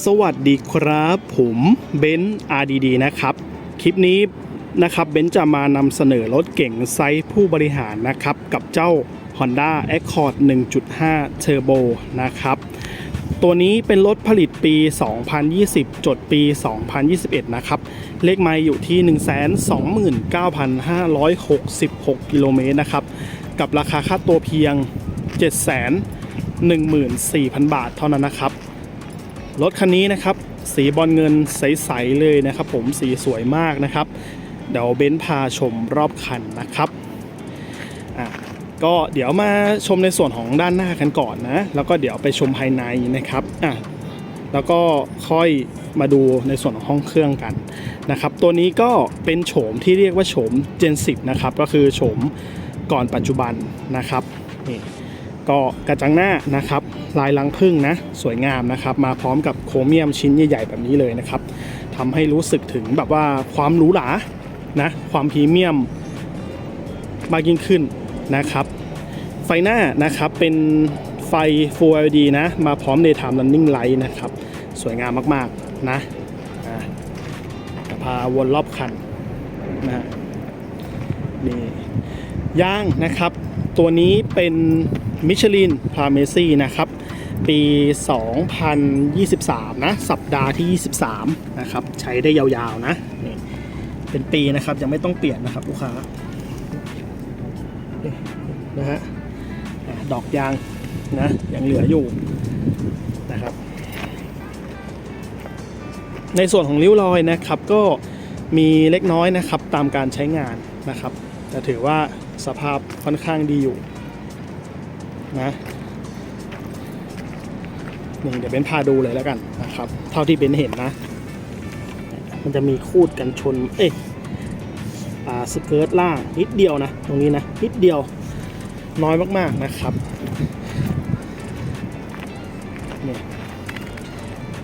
สวัสดีครับ ผมเบนซ์ RDD นะครับ คลิปนี้นะครับเบนซ์จะมานำเสนอรถเก่งไซส์ผู้บริหารนะครับ กับเจ้า Honda Accord 1.5 Turbo นะครับ ตัวนี้เป็นรถผลิตปี 2020 จดปี 2021 นะครับ เลขไมล์อยู่ที่ 129,566 กิโลเมตรนะครับ กับราคาค่าตัวเพียง 714,000 บาทเท่านั้นนะครับ รถคันนี้นะครับ สีบอลเงินใส ๆ เลยนะครับ ผมสีสวยมากนะครับ เดี๋ยวเบนซ์พาชมรอบคันนะครับอะก็เดี๋ยวมาชมในส่วนของด้านหน้ากันก่อนนะ แล้วก็เดี๋ยวไปชมภายในนะครับอะแล้วก็ค่อยมาดูในส่วนของห้องเครื่องกันนะครับ ตัวนี้ก็เป็นโฉมที่เรียกว่าโฉม Gen 10 นะครับ ก็คือโฉมก่อนปัจจุบันนะครับนี่ ก็กระจังหน้านะครับ ลายลังพึ่งนะ สวยงามนะครับ มาพร้อมกับโครเมียมชิ้นใหญ่ๆ แบบนี้เลยนะครับทำให้รู้สึกถึงแบบว่าความหรูหรานะ ความพรีเมียมมากยิ่งขึ้นนะครับ ไฟหน้านะครับเป็นไฟ Full LED นะ มาพร้อม Daytime Running Light นะครับ สวยงามมากๆนะจะพาวนรอบคันนะฮะนี่ย่างนะครับ ตัวนี้เป็น มิชลินพาเมซี่นะครับ ปี 2023 นะ สัปดาห์ที่ 23 นะครับ ใช้ได้ยาวๆนะ เป็นปีนะครับ ยังไม่ต้องเปลี่ยนนะครับลูกค้านะฮะดอกยางนะ ยังเหลืออยู่นะครับ ในส่วนของริ้วรอยนะครับก็มีเล็กน้อยนะครับตามการใช้งานนะครับ แต่ถือว่าสภาพค่อนข้างดีอยู่ นะนี่เดี๋ยวเบนพาดูเลยแล้วกันนะครับ เท่าที่เบนเห็นนะ มันจะมีคูดกันชน เอ๊ะสเกิร์ตล่างนิดเดียวนะ ตรงนี้นะ นิดเดียวน้อยมากๆนะครับนี่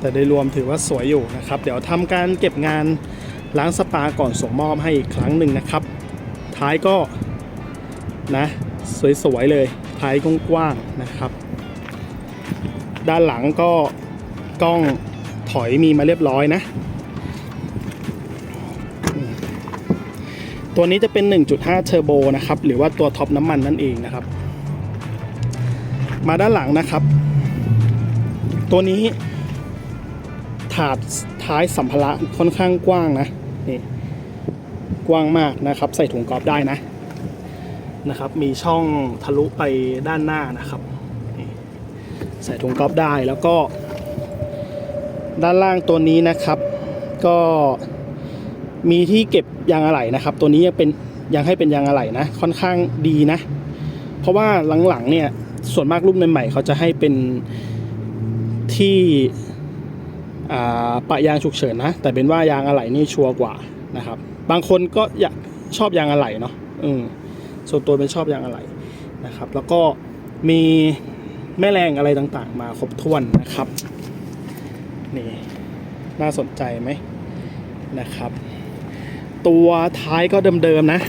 แต่โดยรวมถือว่าสวยอยู่นะครับ เดี๋ยวทำการเก็บงานล้างสปาก่อนส่งมอบให้อีกครั้งหนึ่งนะครับ ท้ายก็นะ สวยๆเลย ท้ายกว้างๆนะครับ ด้านหลังก็กล้องถอยมีมาเรียบร้อยนะ ตัวนี้จะเป็น 1.5 เทอร์โบนะครับ หรือว่าตัวท็อปน้ำมันนั่นเองนะครับ มาด้านหลังนะครับ ตัวนี้ถาดท้ายสัมภาระค่อนข้างกว้างนะนี่กว้างมากนะครับ ใส่ถุงกรอบได้นะ นะครับ มีช่องทะลุไปด้านหน้านะครับ ใส่ถุงกรอบได้แล้วก็ ด้านล่างตัวนี้นะครับ ก็มีที่เก็บยางอะไหล่นะครับ ตัวนี้ยังเป็นยังให้เป็นยางอะไหล่นะ ค่อนข้างดีนะ เพราะว่าหลังๆเนี่ยส่วนมากรุ่นใหม่ๆเขาจะให้เป็นที่ปะยางฉุกเฉินนะ แต่เป็นว่ายางอะไหล่นี่ชัวร์กว่านะครับ บางคนก็อยากชอบยางอะไหล่เนาะอืม ส่วนตัวเป็นชอบยางอะไหล่นะครับ แล้วก็มีแม่แรงอะไรต่างๆ มาครบถ้วนนะครับ นี่ น่าสนใจไหมนะครับ ตัวท้ายก็เดิมๆนะ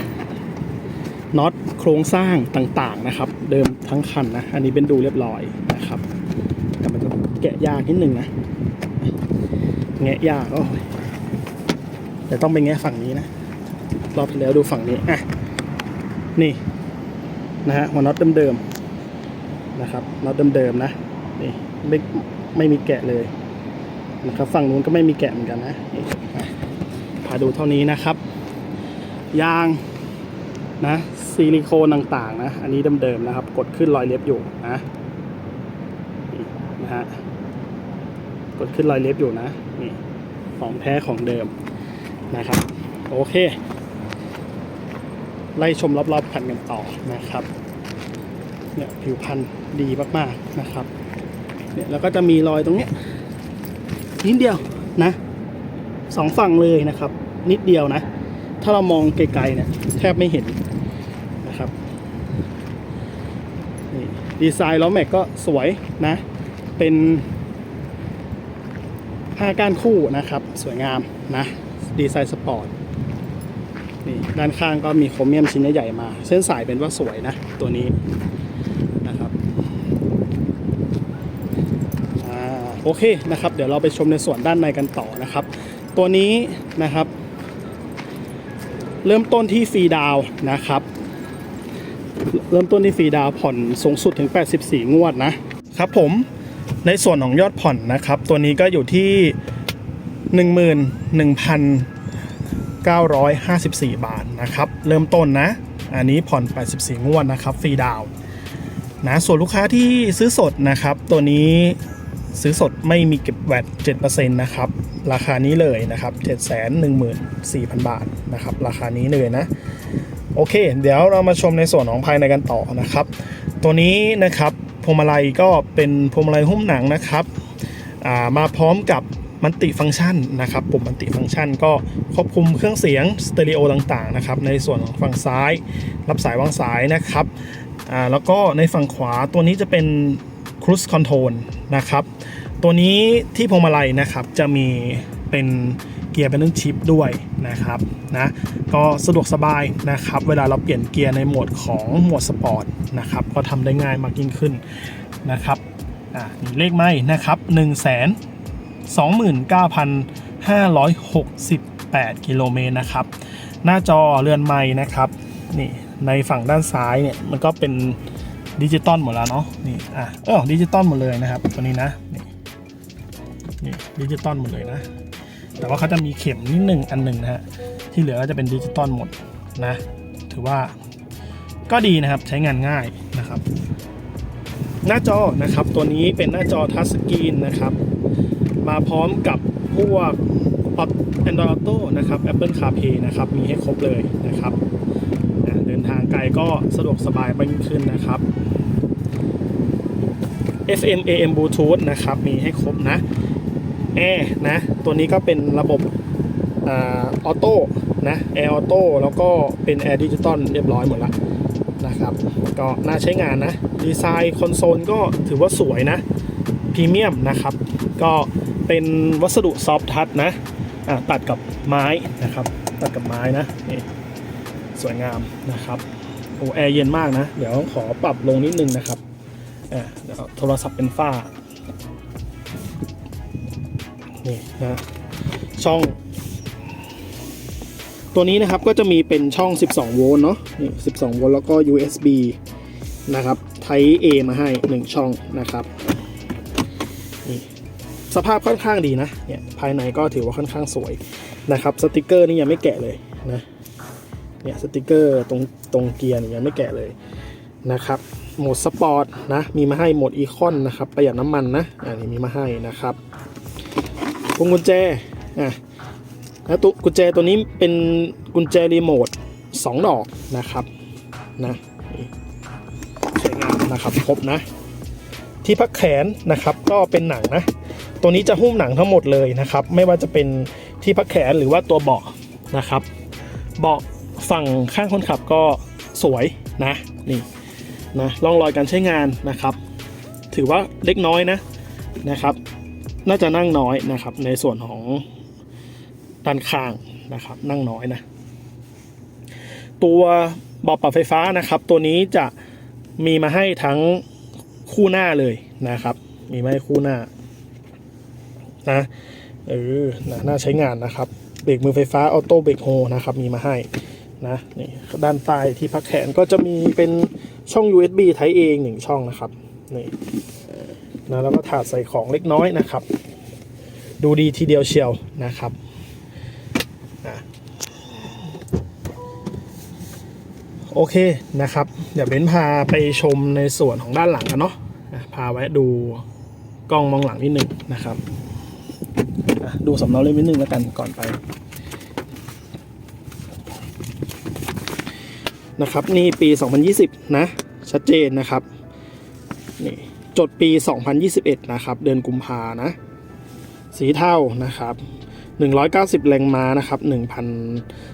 น็อตโครงสร้างต่างๆนะครับ เดิมทั้งคันนะ อันนี้เป็นดูเรียบร้อยนะครับ แต่มันจะแกะยากนิดนึงนะแงะยากโอ้ยแต่ต้องไปแงะฝั่งนี้นะ รอบที่แล้วดูฝั่งนี้อะ นี่นะฮะหัวน็อตเดิมๆนะครับน็อตเดิมๆนะนี่ไม่ไม่มีแกะเลยนะครับฝั่งนู้นก็ไม่มีแกะเหมือนกันนะพาดูเท่านี้นะครับ ยางนะซิลิโคนต่างๆนะอันนี้เดิมๆนะครับ กดขึ้นรอยเล็บอยู่นะนี่นะฮะกดขึ้นรอยเล็บอยู่นะนี่ของแท้ของเดิมนะครับ โอเค ไล่ชมรอบๆคันกันต่อนะครับเนี่ยผิวพรรณดีมากๆนะครับเนี่ยแล้วก็จะมีรอยตรงเนี้ยนิดเดียวนะสองฝั่งเลยนะครับ นิดเดียวนะ ถ้าเรามองไกลๆเนี่ยแทบไม่เห็นนะครับนี่ดีไซน์ล้อแม็กก็สวยนะ เป็นห้าก้านคู่นะครับ สวยงามนะ ดีไซน์สปอร์ต นี่ด้านข้างก็มีโครเมียมชิ้นใหญ่ๆมา เส้นสายเป็นว่าสวยนะ ตัวนี้นะครับอโอเคนะครับ เดี๋ยวเราไปชมในส่วนด้านในกันต่อนะครับ ตัวนี้นะครับ เริ่มต้นที่ฟรีดาวนะครับ เริ่มต้นที่ฟรีดาวผ่อนสูงสุดถึง 84 งวดนะครับ ผมในส่วนของยอดผ่อนนะครับ ตัวนี้ก็อยู่ที่ 954 บาทนะครับ เริ่มต้นนะ อันนี้ผ่อน 84 งวดนะครับ ฟรีดาวน์นะส่วนลูกค้าที่ซื้อสดนะครับ ตัวนี้ซื้อสดไม่มีเก็บแวต7%นะครับ ราคานี้เลยนะครับ 714,000 บาทนะครับ ราคานี้เลยนะ โอเค เดี๋ยวเรามาชมในส่วนของภายในกันต่อนะครับ ตัวนี้นะครับพวงมาลัยก็เป็นพวงมาลัยหุ้มหนังนะครับ มาพร้อมกับ มันติฟังก์ชันนะครับปุ่มมันติฟังก์ชันก็ควบคุมเครื่องเสียงสเตอริโอต่างๆนะครับในส่วนของฝั่งซ้าย รับสายวางสายนะครับอ่าแล้วก็ในฝั่งขวาตัวนี้จะเป็น Cruise Control นะครับตัวนี้ที่พวงมาลัยนะครับจะมีเป็นเกียร์เป็นชิปด้วยนะครับนะก็สะดวกสบายนะครับ เวลาเราเปลี่ยนเกียร์ในโหมดของโหมดสปอร์ตนะครับก็ทำได้ง่ายมากยิ่งขึ้นนะครับอ่ามีเลขไม่นะครับ1 2 9 5 6 8 กิโลเมตรนะครับ หน้าจอเรือนไม้นะครับนี่ในฝั่งด้านซ้ายเนี่ยมันก็เป็นดิจิตอลหมดแล้วเนาะนี่อะเออดิจิตอลหมดเลยนะครับ ตัวนี้นะนี่นี่ดิจิตอลหมดเลยนะ แต่ว่าเขาจะมีเข็มนิดหนึ่งอันหนึ่งนะฮะที่เหลือก็จะเป็นดิจิตอลหมดนะ ถือว่าก็ดีนะครับใช้งานง่ายนะครับ หน้าจอนะครับตัวนี้เป็นหน้าจอทัชสกรีนนะครับ มาพร้อมกับพวก Android Auto นะครับ Apple CarPlay นะครับ มีให้ครบเลยนะครับเดินทางไกลก็สะดวกสบายมากขึ้นนะครับ FM AM Bluetooth นะครับ มีให้ครบนะแอร์นะ ตัวนี้ก็เป็นระบบออโต้นะแอร์ออโต้แล้วก็เป็นแอร์ดิจิตอลเรียบร้อยหมดแล้วนะครับ ก็น่าใช้งานนะ ดีไซน์คอนโซลก็ถือว่าสวยนะพรีเมียมนะครับ ก็ เป็นวัสดุซอฟทัชนะะตัดกับไม้นะครับ ตัดกับไม้นะนี่สวยงามนะครับโอ้แอร์เย็นมากนะ เดี๋ยวขอปรับลงนิดนึงนะครับเดี๋ยวโทรศัพท์เป็นฝ้านี่นะช่องตัวนี้นะครับก็จะมีเป็นช่อง 12 โวลต์เนาะ12 โวลต์แล้วก็ USB นะครับ Type A มาให้ 1 ช่องนะครับ สภาพค่อนข้างดีนะเนี่ยภายในก็ถือว่าค่อนข้างสวยนะครับสติกเกอร์นี่ยังไม่แกะเลยนะเนี่ยสติกเกอร์ตรงตรงเกียร์นี่ยังไม่แกะเลยนะครับโหมดสปอร์ตนะมีมาให้โหมดอีคอนนะครับประหยัดน้ำมันนะอันนี้มีมาให้นะครับพวงกุญแจอะแล้วตัวกุญแจตัวนี้เป็นกุญแจรีโมท2ดอกนะครับนะนี่สวยงามนะครับครบนะ ที่พักแขนนะครับก็เป็นหนังนะ ตัวนี้จะหุ้มหนังทั้งหมดเลยนะครับ ไม่ว่าจะเป็นที่พักแขนหรือว่าตัวเบาะนะครับ เบาะฝั่งข้างคนขับก็สวยนะนี่นะร่องรอยการใช้งานนะครับ ถือว่าเล็กน้อยนะนะครับ น่าจะนั่งน้อยนะครับ ในส่วนของด้านข้างนะครับ นั่งน้อยนะตัวเบาะปรับไฟฟ้านะครับ ตัวนี้จะมีมาให้ทั้งคู่หน้าเลยนะครับ มีมาให้คู่หน้า นะเออนะน่าใช้งานนะครับ เบรกมือไฟฟ้าออโต้เบรกโฮนะครับ มีมาให้นะนี่ด้านใต้ที่พักแขนก็จะมีเป็นช่อง USB Type A หนึ่งช่องนะครับนี่นะแล้วก็ถาดใส่ของเล็กน้อยนะครับ ดูดีทีเดียวเชียวนะครับอะโอเคนะครับเดี๋ยวเบนพาไปชมในส่วนของด้านหลังกันเนาะพาแวะดูกล้องมองหลังนิดหนึ่งนะครับ ดูสำเนาเล่มนิดนึงแล้วกันก่อนไปนะครับนี่ปี 2020 นะ ชัดเจนนะครับนี่จดปี 2021 นะครับ เดือนกุมภานะ สีเทานะครับ 190 แรงม้านะครับ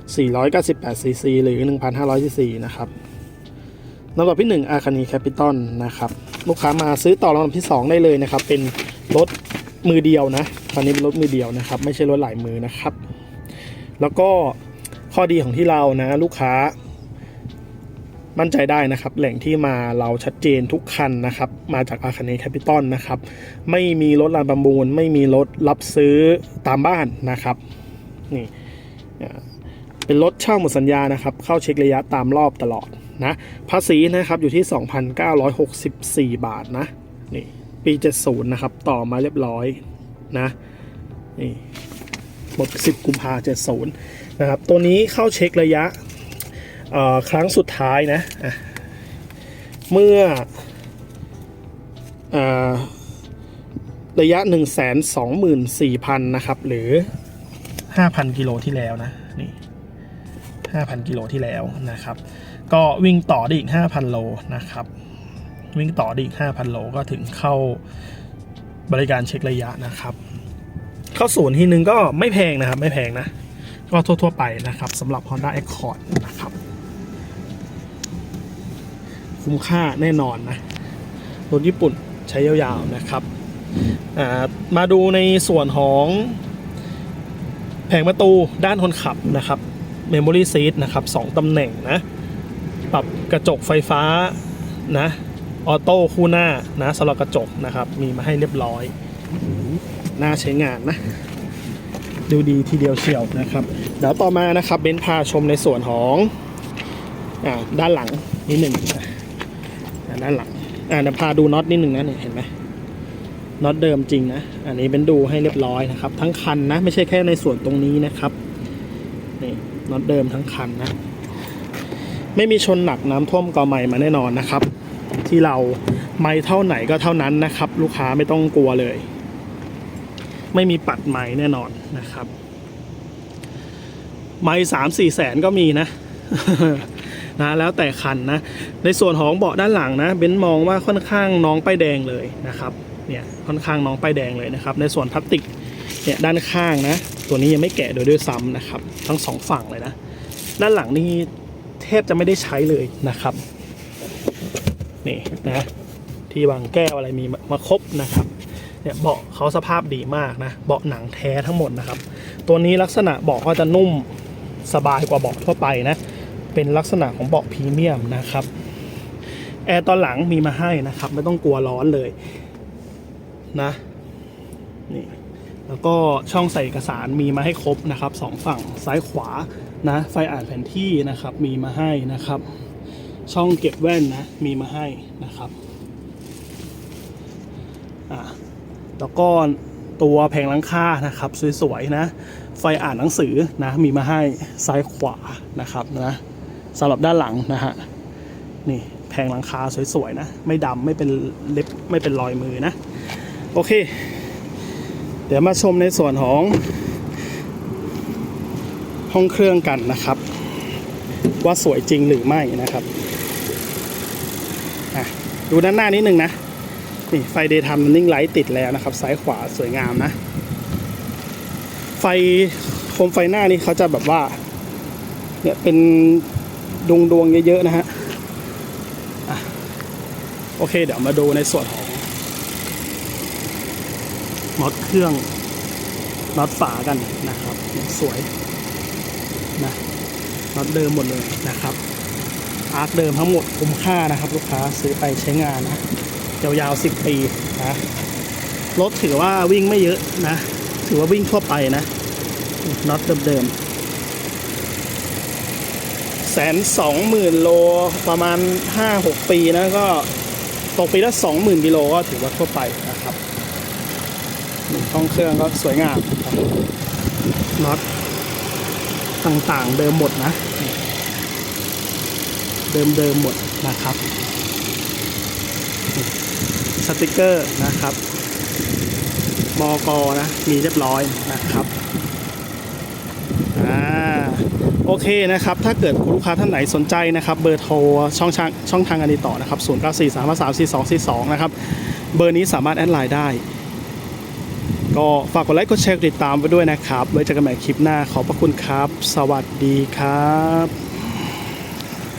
1,498 ซีซี หรือ 1,500 ซีซีนะครับลำดับที่ 1 อาคานีแคปิตอลนะครับ ลูกค้ามาซื้อต่อลำดับที่ 2 ได้เลยนะครับ เป็นรถ มือเดียวนะตอนนี้เป็นรถมือเดียวนะครับ ไม่ใช่รถหลายมือนะครับ แล้วก็ข้อดีของที่เรานะลูกค้ามั่นใจได้นะครับ แหล่งที่มาเราชัดเจนทุกคันนะครับ มาจากอาคาเนแคปิตอลนะครับ ไม่มีรถลานประมูล ไม่มีรถรับซื้อตามบ้านนะครับนี่เป็นรถเช่าหมดสัญญานะครับ เข้าเช็คระยะตามรอบตลอดนะ ภาษีนะครับอยู่ที่ 2,964 บาทนะนี่ ปี 70 นะครับ ต่อมาเรียบร้อยนะนี่หมด10 กุมภา70 นะครับ ตัวนี้เข้าเช็คระยะครั้งสุดท้ายนะอะเมื่ออระยะ 1 2 4 0 0 0 นะครับ หรือ 5,000 กิโลที่แล้วนะนี่5,000 กิโลที่แล้วนะครับ ก็วิ่งต่อได้อีก 5,000 โลนะครับ วิ่งต่อได้อีก 5,000 โลก็ถึงเข้าบริการเช็คระยะนะครับ เข้าศูนย์ทีนึงก็ไม่แพงนะครับ ไม่แพงนะ ก็ทั่ว ๆ ไปนะครับสำหรับ Honda Accord นะครับ คุ้มค่าแน่นอนนะรถญี่ปุ่นใช้ยาวๆนะครับ มาดูในส่วนของแผงประตูด้านคนขับนะครับ Memory Seat นะครับ2ตำแหน่งนะ ปรับกระจกไฟฟ้านะ ออโต้คู่หน้านะสำหรับกระจกนะครับ มีมาให้เรียบร้อยน่าใช้งานนะ ดูดีทีเดียวเชียวนะครับ เดี๋ยวต่อมานะครับเบนซ์พาชมในส่วนของอ่าด้านหลังนิดหนึ่งด้านหลังอ่าเดี๋ยวพาดูน็อตนิดหนึ่งนะเนี่ยเห็นไหมน็อตเดิมจริงนะ อันนี้เป็นดูให้เรียบร้อยนะครับ ทั้งคันนะ ไม่ใช่แค่ในส่วนตรงนี้นะครับนี่น็อตเดิมทั้งคันนะ ไม่มีชนหนักน้ำท่วมกอใหม่มาแน่นอนนะครับ ที่เราไม่เท่าไหนก็เท่านั้นนะครับ ลูกค้าไม่ต้องกลัวเลย ไม่มีปัดไม้แน่นอนนะครับไม้สามสี่แสนก็มีนะนะแล้วแต่คันนะ ในส่วนของเบาะด้านหลังนะเบนมองว่าค่อนข้างน้องป้ายแดงเลยนะครับเนี่ยค่อนข้างน้องป้ายแดงเลยนะครับ ในส่วนพลาสติกเนี่ยด้านข้างนะ ตัวนี้ยังไม่แกะโดยด้วยซ้ำนะครับ ทั้งสองฝั่งเลยนะ ด้านหลังนี่แทบจะไม่ได้ใช้เลยนะครับ นี่นะที่วางแก้วอะไรมีมาครบนะครับเนี่ยเบาะเขาสภาพดีมากนะเบาะหนังแท้ทั้งหมดนะครับ ตัวนี้ลักษณะเบาะก็จะนุ่มสบายกว่าเบาะทั่วไปนะเป็นลักษณะของเบาะพรีเมียมนะครับแอร์ตอนหลังมีมาให้นะครับ ไม่ต้องกลัวร้อนเลยนะนี่แล้วก็ช่องใส่เอกสารมีมาให้ครบนะครับสองฝั่งซ้ายขวานะไฟอ่านแผนที่นะครับมีมาให้นะครับ ช่องเก็บแว่นนะ มีมาให้นะครับอ่าแล้วก็ตัวแผงหลังคานะครับ สวยๆนะ ไฟอ่านหนังสือนะ มีมาให้ซ้ายขวานะครับนะสำหรับด้านหลังนะฮะนี่แผงหลังคาสวยๆนะ ไม่ดำไม่เป็นเล็บไม่เป็นรอยมือนะ โอเค เดี๋ยวมาชมในส่วนของห้องเครื่องกันนะครับ ว่าสวยจริงหรือไม่นะครับ ดูด้านหน้านิดนึงนะ นี่ไฟ daytime running light ติดแล้วนะครับ ซ้ายขวาสวยงามนะ ไฟโคมไฟหน้านี่เขาจะแบบว่า เนี่ยเป็นดวงดวงเยอะๆนะฮะโอเค เดี๋ยวมาดูในส่วนของน็อตเครื่องน็อตฝากันนะครับ สวยนะน็อตเดิมหมดเลยนะครับ อาร์คเดิมทั้งหมดคุ้มค่านะครับ ลูกค้าซื้อไปใช้งานนะยาวๆ 10 ปีนะรถถือว่าวิ่งไม่เยอะนะ ถือว่าวิ่งทั่วไปนะน็อตเดิมๆแสนสองหมื่นโลประมาณ 5-6 ปีนะก็ตกปีละ20,000กิโลก็ถือว่าทั่วไปนะครับห้องเครื่องก็สวยงามน็อตต่างๆเดิมหมดนะ เดิมๆหมดนะครับ สติกเกอร์นะครับมอกอนะมีเรียบร้อยนะครับอ่าโอเคนะครับ ถ้าเกิดคุณลูกค้าท่านไหนสนใจนะครับ เบอร์โทรช่องทางช่องทางการติดต่อนะครับ0 9 4 3 3 4 2 4 2 นะครับ เบอร์นี้สามารถแอดไลน์ได้ ก็ฝากกดไลค์กดแชร์กดติดตามไปด้วยนะครับ ไว้เจอกันใหม่คลิปหน้าขอบพระคุณครับ สวัสดีครับ